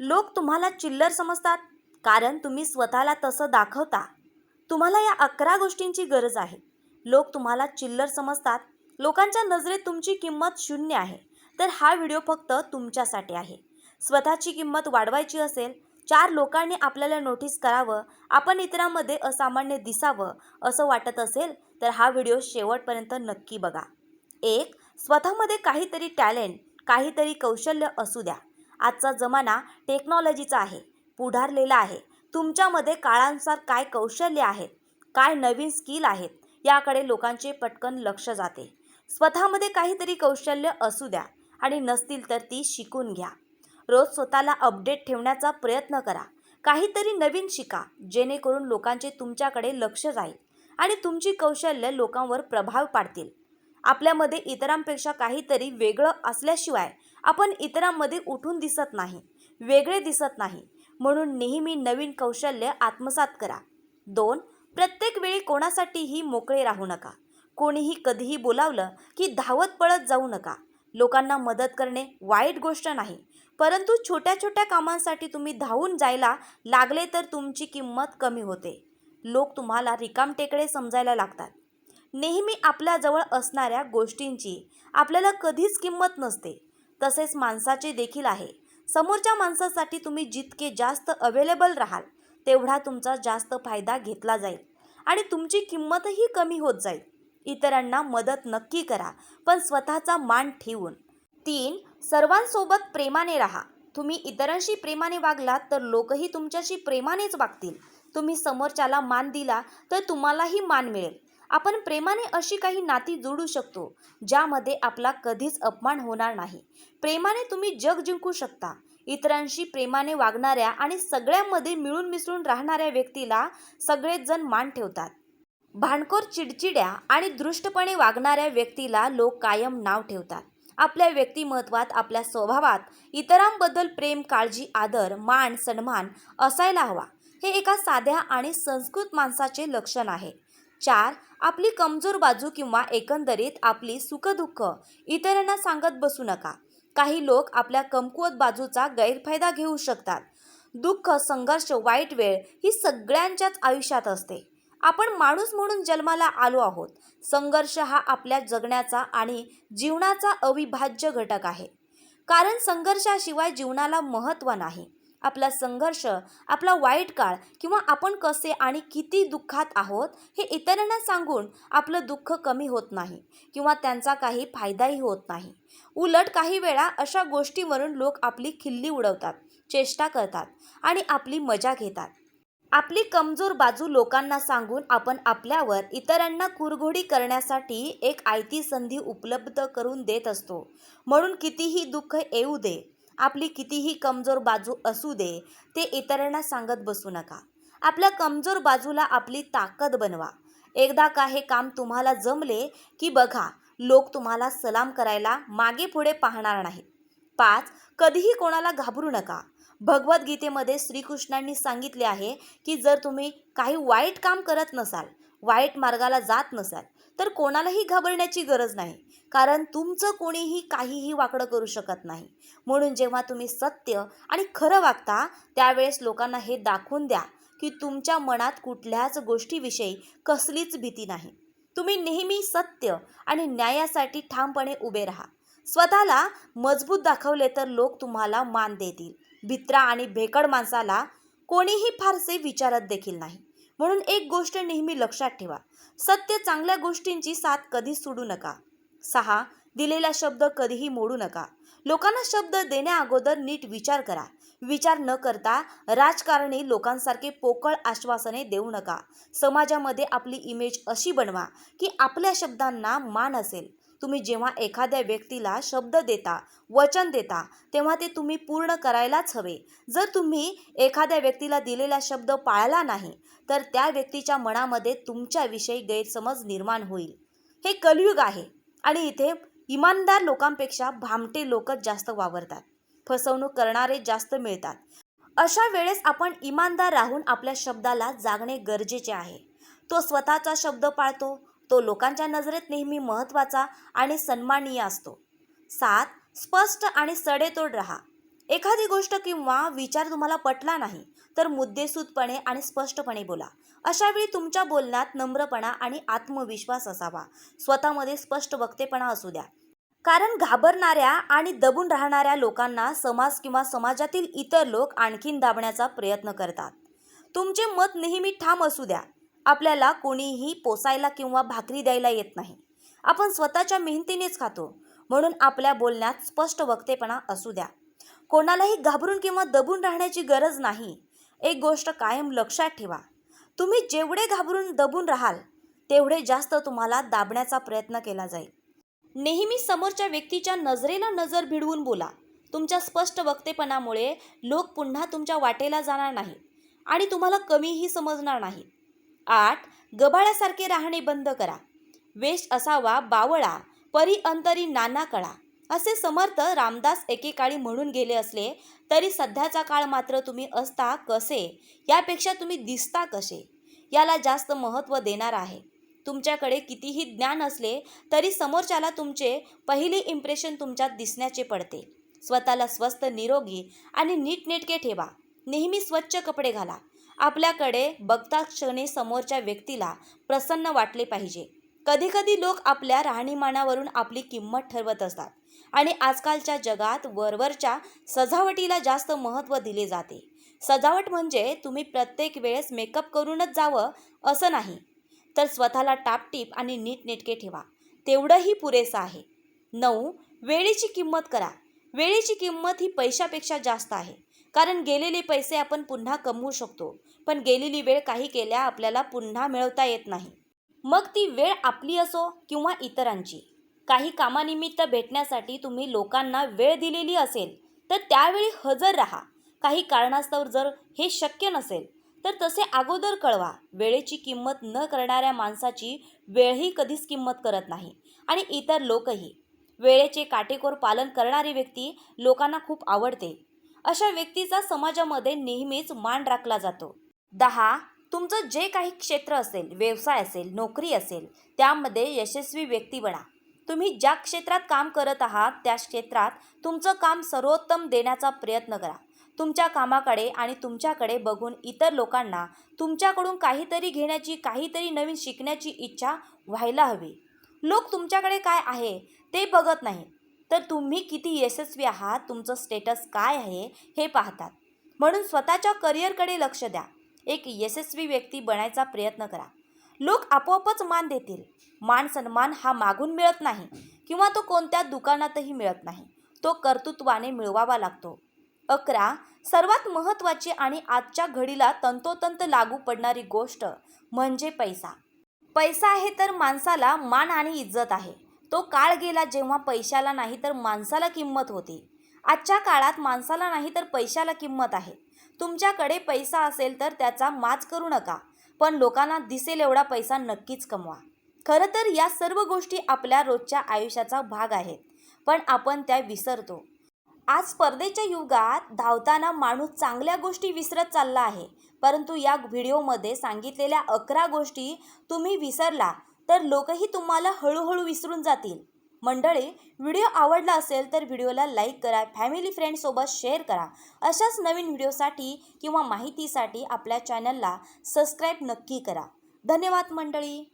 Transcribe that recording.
लोक तुम्हाला चिल्लर समजतात कारण तुम्ही स्वतःला तसं दाखवता. तुम्हाला या अकरा गोष्टींची गरज आहे. लोक तुम्हाला चिल्लर समजतात. लोकांच्या नजरेत तुमची किंमत शून्य आहे. तर हा व्हिडिओ फक्त तुमच्यासाठी आहे. स्वतःची किंमत वाढवायची असेल चार लोकांनी आपल्याला नोटीस करावं आपण इतरांमध्ये असामान्य दिसावं असं वाटत असेल तर हा व्हिडिओ शेवटपर्यंत नक्की बघा. एक स्वतःमध्ये काहीतरी टॅलेंट काहीतरी कौशल्य असू द्या. आजचा जमाना टेक्नॉलॉजीचा आहे पुढारलेला आहे. तुमच्यामध्ये काळानुसार काय कौशल्य आहेत काय नवीन स्किल आहेत याकडे लोकांचे पटकन लक्ष जाते. स्वतःमध्ये काहीतरी कौशल्य असू द्या आणि नसतील तर ती शिकून घ्या. रोज स्वतःला अपडेट ठेवण्याचा प्रयत्न करा. काहीतरी नवीन शिका जेणेकरून लोकांचे तुमच्याकडे लक्ष जाईल आणि तुमची कौशल्य लोकांवर प्रभाव पाडतील. आपल्यामध्ये इतरांपेक्षा काहीतरी वेगळं असल्याशिवाय आपण इतरांमध्ये उठून दिसत नाही वेगळे दिसत नाही म्हणून नेहमी नवीन कौशल्य आत्मसात करा. दोन प्रत्येक वेळी कोणासाठीही मोकळे राहू नका. कोणीही कधीही बोलावलं की धावत पळत जाऊ नका. लोकांना मदत करणे वाईट गोष्ट नाही परंतु छोट्या छोट्या कामांसाठी तुम्ही धावून जायला लागले तर तुमची किंमत कमी होते. लोक तुम्हाला रिकामटेकडे समजायला लागतात. नेहमी आपल्याजवळ असणाऱ्या गोष्टींची आपल्याला कधीच किंमत नसते. तसेच माणसाचे देखील आहे. समोरच्या माणसासाठी तुम्ही जितके जास्त अवेलेबल राहाल तेवढा तुमचा जास्त फायदा घेतला जाईल आणि तुमची किंमतही कमी होत जाईल. इतरांना मदत नक्की करा पण स्वतःचा मान ठेवून. तीन सर्वांसोबत प्रेमाने राहा. तुम्ही इतरांशी प्रेमाने वागलात तर लोकही तुमच्याशी प्रेमानेच वागतील. तुम्ही समोरच्याला मान दिला तर तुम्हालाही मान मिळेल. आपण प्रेमाने अशी काही नाती जोडू शकतो ज्यामध्ये आपला कधीच अपमान होणार नाही. प्रेमाने तुम्ही जग जिंकू शकता. इतरांशी प्रेमाने वागणाऱ्या आणि सगळ्यांमध्ये मिळून मिसळून राहणाऱ्या व्यक्तीला सगळेच जण मान ठेवतात. भांडखोर चिडचिड्या आणि दृष्टपणे वागणाऱ्या व्यक्तीला लोक कायम नाव ठेवतात. आपल्या व्यक्तिमत्वात आपल्या स्वभावात इतरांबद्दल प्रेम काळजी आदर मान सन्मान असायला हवा. हे एका साध्या आणि संस्कृत माणसाचे लक्षण आहे. चार आपली कमजोर बाजू किंवा एकंदरीत आपली सुखदुःख इतरांना सांगत बसू नका. काही लोक आपल्या कमकुवत बाजूचा गैरफायदा घेऊ शकतात. दुःख संघर्ष वाईट वेळ ही सगळ्यांच्याच आयुष्यात असते. आपण माणूस म्हणून जन्माला आलो आहोत. संघर्ष हा आपल्या जगण्याचा आणि जीवनाचा अविभाज्य घटक आहे. कारण संघर्षाशिवाय जीवनाला महत्त्व नाही. आपला संघर्ष आपला वाईट काळ किंवा आपण कसे आणि किती दुःखात आहोत हे इतरांना सांगून आपलं दुःख कमी होत नाही किंवा त्यांचा काही फायदाही होत नाही. उलट काही वेळा अशा गोष्टीवरून लोक आपली खिल्ली उडवतात चेष्टा करतात आणि आपली मजा घेतात. आपली कमजोर बाजू लोकांना सांगून आपण आपल्यावर इतरांना कुरघोडी करण्यासाठी एक आयती संधी उपलब्ध करून देत असतो. म्हणून कितीही दुःख येऊ दे आपली कितीही कमजोर बाजू असू दे ते इतरांना सांगत बसू नका. आपल्या कमजोर बाजूला आपली ताकद बनवा. एकदा का हे काम तुम्हाला जमले की बघा लोक तुम्हाला सलाम करायला मागे पुढे पाहणार नाहीत. पाच कधीही कोणाला घाबरू नका. भगवद्गीतेमध्ये श्रीकृष्णांनी सांगितले आहे की जर तुम्ही काही वाईट काम करत नसाल वाईट मार्गाला जात नसाल तर कोणालाही घाबरण्याची गरज नाही. कारण तुमचं कोणीही काहीही वाकडं करू शकत नाही. म्हणून जेव्हा तुम्ही सत्य आणि खरं वागता त्यावेळेस लोकांना हे दाखवून द्या की तुमच्या मनात कुठल्याच गोष्टीविषयी कसलीच भीती नाही. तुम्ही नेहमी सत्य आणि न्यायासाठी ठामपणे उभे राहा. स्वतःला मजबूत दाखवले तर लोक तुम्हाला मान देतील. भित्रा आणि भेकड माणसाला कोणीही फारसे विचारत देखील नाही. म्हणून एक गोष्ट नेहमी लक्षात ठेवा. सत्य चांगल्या गोष्टींची साथ कधी सोडू नका. सहा दिलेला शब्द कधीही मोडू नका. लोकांना शब्द देण्याअगोदर नीट विचार करा. विचार न करता राजकारणी लोकांसारखे पोकळ आश्वासने देऊ नका. समाजामध्ये आपली इमेज अशी बनवा की आपल्या शब्दांना मान असेल. तुम्ही जेव्हा एखाद्या व्यक्तीला शब्द देता वचन देता तेव्हा ते तुम्ही पूर्ण करायलाच हवे. जर तुम्ही एखाद्या व्यक्तीला दिलेला शब्द पाळला नाही तर त्या व्यक्तीच्या मनामध्ये तुमच्याविषयी गैरसमज निर्माण होईल. हे कलयुग आहे आणि इथे इमानदार लोकांपेक्षा भामटे लोकच जास्त वावरतात. फसवणूक करणारे जास्त मिळतात. अशा वेळेस आपण इमानदार राहून आपल्या शब्दाला जागणे गरजेचे आहे. तो स्वतःचा शब्द पाळतो तो लोकांच्या नजरेत नेहमी महत्त्वाचा आणि सन्माननीय असतो. सात स्पष्ट आणि सडेतोड राहा. एखादी गोष्ट किंवा विचार तुम्हाला पटला नाही तर मुद्देसूदपणे आणि स्पष्टपणे बोला. अशावेळी तुमच्या बोलण्यात नम्रपणा आणि आत्मविश्वास असावा. स्वतःमध्ये स्पष्ट वक्तेपणा असू द्या. कारण घाबरणाऱ्या आणि दबून राहणाऱ्या लोकांना समाज किंवा समाजातील इतर लोक आणखीन दाबण्याचा प्रयत्न करतात. तुमचे मत नेहमी ठाम असू द्या. आपल्याला कोणीही पोसायला किंवा भाकरी द्यायला येत नाही. आपण स्वतःच्या मेहनतीनेच खातो. म्हणून आपल्या बोलण्यात स्पष्ट वक्तेपणा असू द्या. कोणालाही घाबरून किंवा दबून राहण्याची गरज नाही. एक गोष्ट कायम लक्षात ठेवा. तुम्ही जेवढे घाबरून दबून राहाल तेवढे जास्त तुम्हाला दाबण्याचा प्रयत्न केला जाईल. नेहमी समोरच्या व्यक्तीच्या नजरेला नजर भिडवून बोला. तुमच्या स्पष्ट वक्तेपणामुळे लोक पुन्हा तुमच्या वाटेला जाणार नाही आणि तुम्हाला कमीही समजणार नाहीत. आठ गबाळ्यासारखे राहणे बंद करा. वेश असावा बावळा परी अंतरी नाना कळा. असे समर्थ रामदास एकेकाळी म्हणून गेले असले तरी सध्याचा काळ मात्र तुम्ही असता कसे? यापेक्षा तुम्ही दिसता कसे? याला जास्त महत्त्व देणार आहे. तुमच्याकडे कितीही ज्ञान असले तरी समोरच्याला तुमचे पहिले इम्प्रेशन तुमच्यात दिसण्याचे पडते. स्वतःला स्वस्त निरोगी आणि नीटनेटके ठेवा. नेहमी स्वच्छ कपडे घाला. आपल्याकडे बघता क्षणी समोरच्या व्यक्तीला प्रसन्न वाटले पाहिजे. कधीकधी लोक आपल्या राहणीमानावरून आपली किंमत ठरवत असतात आणि आजकालच्या जगात वरवरच्या सजावटीला जास्त महत्त्व दिले जाते. सजावट म्हणजे तुम्ही प्रत्येक वेळेस मेकअप करूनच जावं असं नाही तर स्वतःला टापटीप आणि नीटनेटके ठेवा. तेवढंही पुरेसं आहे. नऊ वेळेची किंमत करा. वेळेची किंमत ही पैशापेक्षा जास्त आहे. कारण गेलेले पैसे आपण पुन्हा कमवू शकतो पण गेलेली वेळ काही केल्या आपल्याला पुन्हा मिळवता येत नाही. मग ती वेळ आपली असो किंवा इतरांची. काही कामानिमित्त भेटण्यासाठी तुम्ही लोकांना वेळ दिलेली असेल तर त्यावेळी हजर राहा. काही कारणास्तव जर हे शक्य नसेल तर तसे अगोदर कळवा. वेळेची किंमत न करणाऱ्या माणसाची वेळही कधीच किंमत करत नाही आणि इतर लोकही. वेळेचे काटेकोर पालन करणारी व्यक्ती लोकांना खूप आवडते. अशा व्यक्तीचा समाजामध्ये नेहमीच मान राखला जातो. दहा तुमचं जे काही क्षेत्र असेल व्यवसाय असेल नोकरी असेल त्यामध्ये यशस्वी व्यक्ती बना. तुम्ही ज्या क्षेत्रात काम करत आहात त्या क्षेत्रात तुमचं काम सर्वोत्तम देण्याचा प्रयत्न करा. तुमच्या कामाकडे आणि तुमच्याकडे बघून इतर लोकांना तुमच्याकडून काहीतरी घेण्याची काहीतरी नवीन शिकण्याची इच्छा व्हायला हवी. लोक तुमच्याकडे काय आहे ते बघत नाही तर तुम्ही किती यशस्वी आहात? तुमचं स्टेटस काय आहे? हे पाहतात. म्हणून स्वतःच्या करिअरकडे लक्ष द्या. एक यशस्वी व्यक्ती बनायचा प्रयत्न करा. लोक आपोआपच मान देतील. मान सन्मान हा मागून मिळत नाही किंवा तो कोणत्या दुकानातही मिळत नाही. तो कर्तृत्वाने मिळवावा लागतो. अकरा. सर्वात महत्त्वाची आणि आजच्या घडीला तंतोतंत लागू पडणारी गोष्ट म्हणजे पैसा. पैसा आहे तर माणसाला मान आणि इज्जत आहे. तो काळ गेला जेव्हा पैशाला नाही तर माणसाला किंमत होती. आजच्या काळात माणसाला नाही तर पैशाला किंमत आहे. तुमच्याकडे पैसा असेल तर त्याचा माच करू नका पण लोकांना दिसेल एवढा पैसा नक्कीच कमवा. खरं तर या सर्व गोष्टी आपल्या रोजच्या आयुष्याचा भाग आहेत पण आपण त्या विसरतो. आज स्पर्धेच्या युगात धावताना माणूस चांगल्या गोष्टी विसरत चालला आहे परंतु या व्हिडिओमध्ये सांगितलेल्या अकरा गोष्टी तुम्ही विसरला तर लोकही तुम्हाला हळूहळू विसरून जातील. मंडळी व्हिडिओ आवडला असेल तर व्हिडिओला लाईक करा फॅमिली फ्रेंडसोबत शेअर करा. अशाच नवीन व्हिडिओसाठी किंवा माहितीसाठी आपल्या चॅनलला सबस्क्राईब नक्की करा. धन्यवाद मंडळी!